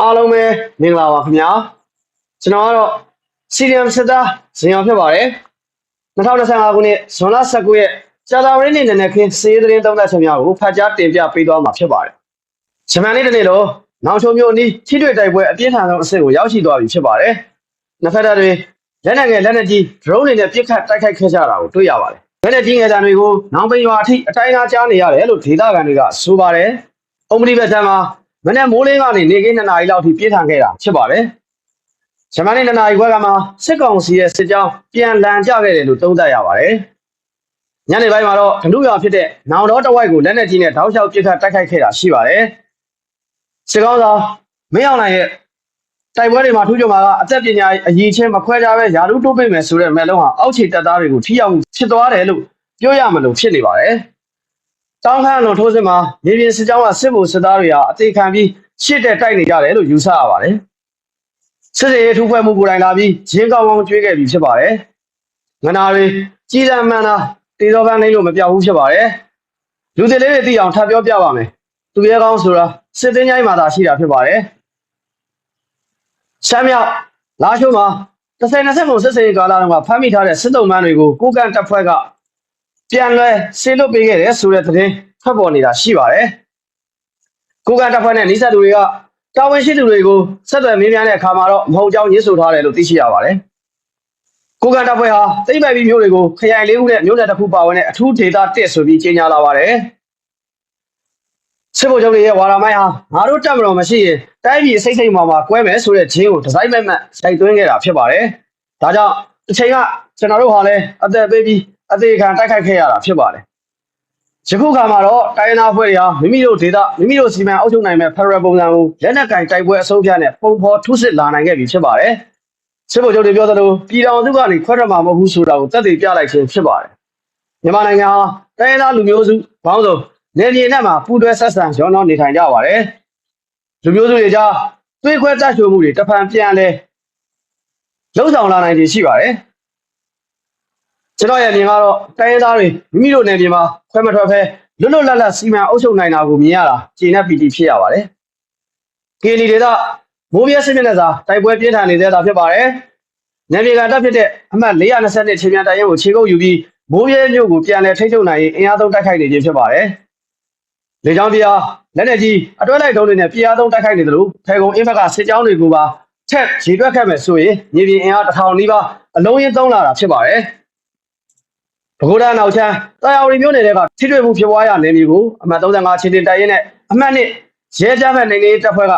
အားလုံးပဲမင်္ဂလာပါခင်ဗျာကျွန်တော်ကတော့ CDM စစ်သားဇင်အောင်ဖြစ်ပါတယ်2025ခုနှစ်ဇွန်လ19ရက်ကြာသပတေးနေ့နံနက်ခင်းစီးသတင်းသုံးသပ်ချက်များကိုဖတ်ကြားတင်ပြပေးသွားမှာဖြစ်ပါတယ်ဂျမန်နေ့တစ်နေ့လုံးနောင်ချုံမျိုးအနီးထိတွေ့တိုက်ပွဲအပြင်းထန်ဆုံးအဆင့်ကိုရောက်ရှိသွားပြီဖြစ်ပါတယ်နှစ်ဖက်တပ်တွေလက်နက်ငယ်လက်နက်ကြီး drone တွေနဲ့ပစ်ခတ်တိုက်ခိုက်ခဲ့ကြတာကိုတွေ့ရပါတယ်လက်နက်ကြီးငယ်တံတွေကိုနောင်ပင်ရွာအထိအတိုင်းအကြားနေရတယ်လို့ဒေသခံတွေကဆိုပါတယ်အုံပတိဘက်တန်းမှာ မနေ့မိုးလင်းကနေနေကင်း2နာရီလောက်ထိပြေးထန်ခဲ့တာဖြစ်ပါတယ်။ဂျမန်နေ့2နာရီခွဲကမှစစ်ကောင်စီရဲ့စစ်ကြောင်းပြန်လန်ကြခဲ့တယ်လို့သုံးသပ်ရပါတယ်။ညနေပိုင်းမှာတော့ဒလူရွာဖြစ်တဲ့နောင်တော်တဝိုက်ကိုလက်နက်ကြီးနဲ့တောက်လျှောက်ပစ်ခတ်တိုက်ခိုက်ခဲ့တာရှိပါတယ်။စစ်ကောင်ဆောင်မင်းအောင်နိုင်ရဲ့တိုက်ပွဲတွေမှာထူးခြားမှာကအသက်ပညာအရေးချင်းမခွဲခြားပဲယာရုတိုးပိတ်မယ်ဆိုတဲ့မဲလုံးဟာအောက်ခြေတပ်သားတွေကိုထိရောက်မှုဖြစ်သွားတယ်လို့ပြောရမလို့ဖြစ်နေပါတယ်။ တောင်းခမ်းလုံးထိုးစစ်မှာမြေပြင်စစ်ကြောင်းကစစ်ဗိုလ်စစ်သားတွေဟာအသေးခံပြီးရှစ်တဲ့တိုက်နေကြတယ်လို့ယူဆရပါတယ်။စစ်စေးထူးဖွဲ့မှုကိုယ်တိုင်လာပြီးရင်းကောင်းကောင်းကျွေးခဲ့ပြီးဖြစ်ပါတယ်။ငနာတွေကြီးစံမှန်တာတေတော်ပန်းနေလို့မပြောက်ဘူးဖြစ်ပါတယ်။လူတွေလေးတွေသိအောင်ထပ်ပြောပြပါမယ်။သူရဲကောင်းဆိုတာစစ်သိမ်းချိုင်းမှာသာရှိတာဖြစ်ပါတယ်။ရှမ်းမြောက်လာရှိုးမှာ30 20ပုံစစ်စေးကာလတုန်းကဖမ်းမိထားတဲ့စစ်တုံးမန်းတွေကိုကိုကန်တပ်ဖွဲ့က ပြန်လဲဆေးလွတ်ပေးခဲ့တယ်ဆိုတဲ့သတင်းထွက်ပေါ်နေတာရှိပါတယ်။ကိုကန်တပ်ဖွဲ့နဲ့နှိစက်သူတွေကတာဝန်ရှိသူတွေကိုဆက်သွယ်မေးမြန်းတဲ့အခါမှာတော့မဟုတ်ကြောင်းညှင်းဆိုထားတယ်လို့သိရှိရပါတယ်။ကိုကန်တပ်ဖွဲ့ဟာတိမ့်ပိုက်ပြီးမျိုးတွေကိုခရိုင်လေးခုနဲ့မျိုးနယ်တစ်ခုပါဝင်တဲ့အထူးဒေသတက်ဆိုပြီးကြေညာလာပါတယ်။စစ်ဗိုလ်ချုပ်တွေရဲ့ဝါရမိုင်းဟာငါတို့တက်မတော်မရှိရင်တိုင်းပြည်စိတ်စိတ်မှာမှာကွဲမယ်ဆိုတဲ့ဂျင်းကိုဒီဇိုင်းမက်မက်စိုက်သွင်းခဲ့တာဖြစ်ပါတယ်။ဒါကြောင့်တစ်ချိန်ကကျွန်တော်တို့ဟာလည်းအသက်ပေးပြီး အသေးခံတိုက်ခိုက်ခဲ့ရတာဖြစ်ပါတယ်။ယခုခါမှာတော့တိုင်းရင်းသားအဖွဲ့တွေဟာမိမိတို့ဒေသမိမိတို့စီမံအုပ်ချုပ်နိုင်မဲ့ဖက်ဒရယ်ပုံစံကိုလက်နက်ကင်တိုက်ပွဲအစိုးရနဲ့ပုံဖော်ထုစစ်လာနိုင်ခဲ့ပြီဖြစ်ပါတယ်။စစ်ဗိုလ်ချုပ်တွေပြောသလိုပြည်တော်စုကနေခွဲထွက်မှာမဟုတ်ဘူးဆိုတာကိုသက်သေပြလိုက်ခြင်းဖြစ်ပါတယ်။မြန်မာနိုင်ငံဟာတိုင်းရင်းသားလူမျိုးစုဘောင်းစုံနေပြည်တော်မှာပူးတွဲဆက်ဆံရောနှောနေထိုင်ကြပါတယ်။လူမျိုးစုတွေကြားသွေးခွဲတတ်ရှိမှုတွေတဖန်ပြန်လဲလှုပ်ဆောင်လာနိုင်ခြင်းရှိပါတယ်။ ကျွန်တော်ရဲ့အမြင်ကတော့တိုင်းရင်းသားတွေမိမိတို့နယ်မြေမှာခွဲမထွက်ဖဲလွတ်လွတ်လပ်လပ်စီမံအုပ်ချုပ်နိုင်တာကိုမြင်ရတာကျေနပ်ပီတိဖြစ်ရပါတယ်။ကေနီဒေသမိုးပြဲစစ်မျက်နှာစာတိုက်ပွဲပြင်းထန်နေတဲ့တာဖြစ်ပါတယ်။နယ်မြေကတပ်ဖြစ်တဲ့အမှတ်420ချင်းမြန်တိုင်ရုံကိုခြေကုပ်ယူပြီးမိုးပြဲမြို့ကိုပြန်လည်ထိန်းချုပ်နိုင်ရင်အင်အားသုံးတိုက်ခိုက်နေခြင်းဖြစ်ပါတယ်။လေကြောင်းပြားလက်နက်ကြီးအတွဲလိုက်တုံးတွေနဲ့ပြားသုံးတိုက်ခိုက်နေတယ်လို့ဖေကုံအင်းဘက်ကစစ်ကြောင်းတွေကိုပါထက်ရေတွက်ခဲ့မယ်ဆိုရင်မြေပြင်အင်အားတစ်ထောင်နီးပါးအလုံးရင်းသုံးလာတာဖြစ်ပါတယ်။ ပဲခူးတိုင်းနောက်ချမ်းတာယာဝတီမြို့နယ်ကထိတွေ့မှုဖြစ်ပွားရနယ်မြေကိုအမှတ်35ချင်းတင်တိုင်ရင်နဲ့အမှတ်1ရဲကြမ်းမဲ့နေနေတပ်ဖွဲ့က